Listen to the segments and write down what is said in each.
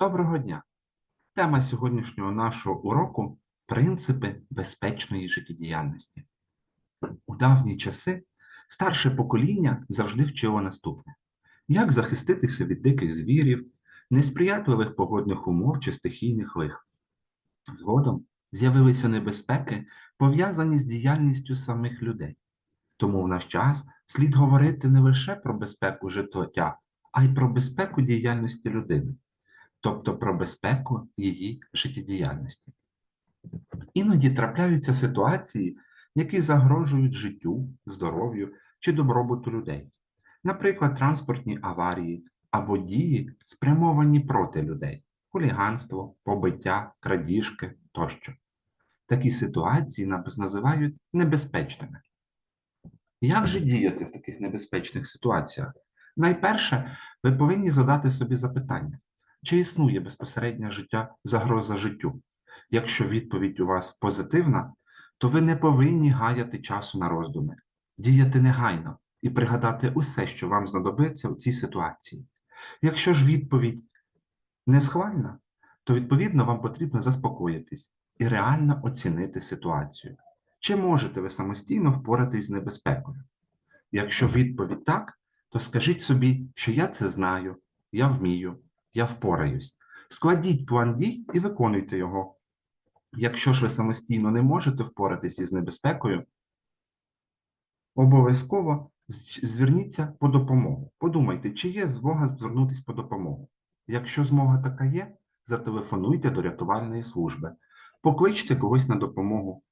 Доброго дня! Тема сьогоднішнього нашого уроку принципи безпечної життєдіяльності. У давні часи старше покоління завжди вчило наступне: як захиститися від диких звірів, несприятливих погодних умов чи стихійних лих. Згодом з'явилися небезпеки, пов'язані з діяльністю самих людей. Тому в наш час слід говорити не лише про безпеку життя, а й про безпеку діяльності людини тобто про безпеку її життєдіяльності. Іноді трапляються ситуації, які загрожують життю, здоров'ю чи добробуту людей, наприклад, транспортні аварії або дії, спрямовані проти людей, хуліганство, побиття, крадіжки тощо. Такі ситуації називають небезпечними. Як же діяти в таких небезпечних ситуаціях? Найперше, ви повинні задати собі запитання, чи існує безпосереднє життя загроза життю? Якщо відповідь у вас позитивна, то ви не повинні гаяти часу на роздуми, діяти негайно і пригадати усе, що вам знадобиться у цій ситуації. Якщо ж відповідь не схвальна, то відповідно вам потрібно заспокоїтись і реально оцінити ситуацію. Чи можете ви самостійно впоратись з небезпекою? Якщо відповідь так, то скажіть собі, що я це знаю, я вмію, я впораюсь. Складіть план дій і виконуйте його. Якщо ж ви самостійно не можете впоратись із небезпекою, обов'язково зверніться по допомогу. Подумайте, чи є змога звернутися по допомогу. Якщо змога така є, зателефонуйте до рятувальної служби, покличте когось на допомогу.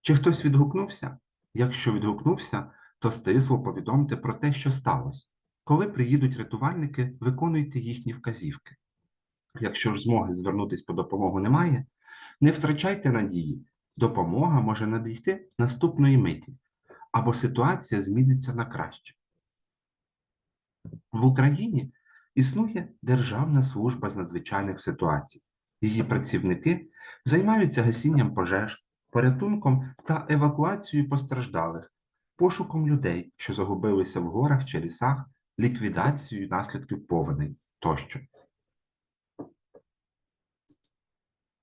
Чи хтось відгукнувся? Якщо відгукнувся, то стисло повідомте про те, що сталося. Коли приїдуть рятувальники, виконуйте їхні вказівки. Якщо ж змоги звернутися по допомогу немає, не втрачайте надії. Допомога може надійти наступної миті, або ситуація зміниться на краще. В Україні існує Державна служба з надзвичайних ситуацій. Її працівники займаються гасінням пожеж, порятунком та евакуацією постраждалих, пошуком людей, що загубилися в горах чи лісах, ліквідацією наслідків повеней тощо.